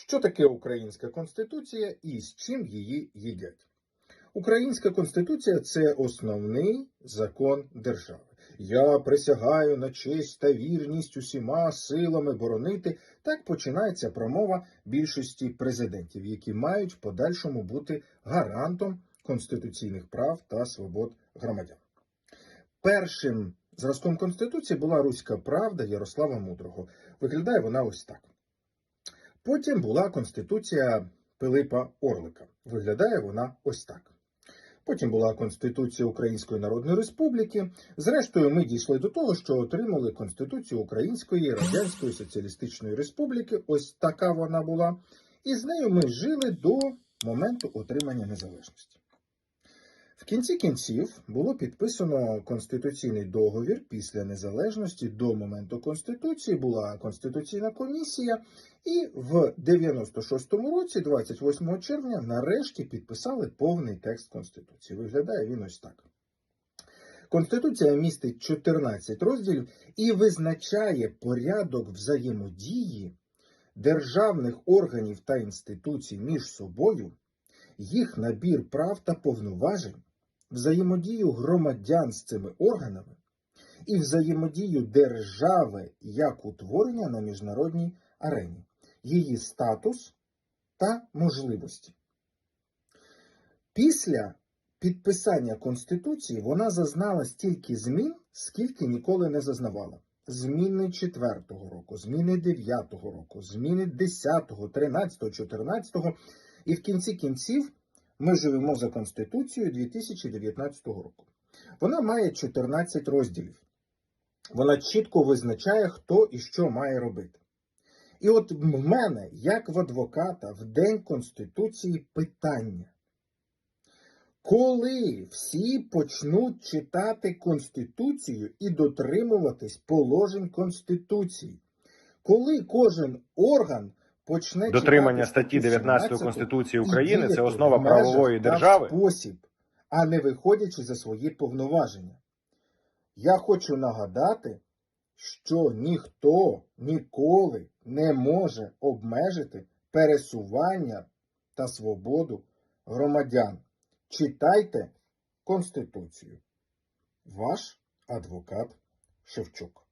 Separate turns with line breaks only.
Що таке українська конституція і з чим її їдять? Українська конституція це основний закон держави. Я присягаю на честь та вірність усіма силами боронити. Так починається промова більшості президентів, які мають в подальшому бути гарантом конституційних прав та свобод громадян. Першим зразком конституції була Руська правда Ярослава Мудрого. Виглядає вона ось так. Потім була Конституція Пилипа Орлика. Виглядає вона ось так. Потім була Конституція Української Народної Республіки. Зрештою, ми дійшли до того, що отримали Конституцію Української Радянської Соціалістичної Республіки. Ось така вона була. І з нею ми жили до моменту отримання незалежності. Кінці кінців було підписано конституційний договір після незалежності. До моменту конституції була конституційна комісія, і в 96-му році, 28 червня, нарешті підписали повний текст конституції. Виглядає він ось так. Конституція містить 14 розділів і визначає порядок взаємодії державних органів та інституцій між собою, їх набір прав та повноважень, взаємодію громадян з цими органами і взаємодію держави як утворення на міжнародній арені, її статус та можливості. Після підписання Конституції вона зазнала стільки змін, скільки ніколи не зазнавала. Зміни 4-го року, зміни 9-го року, зміни 10-го, 13-го, 14-го. І в кінці кінців ми живемо за Конституцією 2019 року. Вона має 14 розділів. Вона чітко визначає, хто і що має робити. І от в мене, як в адвоката, в День Конституції питання. Коли всі почнуть читати Конституцію і дотримуватись положень Конституції? Коли кожен орган
Дотримання статті 19 Конституції України це основа правової держави.
спосіб, а не виходячи за свої повноваження. Я хочу нагадати, що ніхто ніколи не може обмежити пересування та свободу громадян. Читайте Конституцію. Ваш адвокат Шевчук.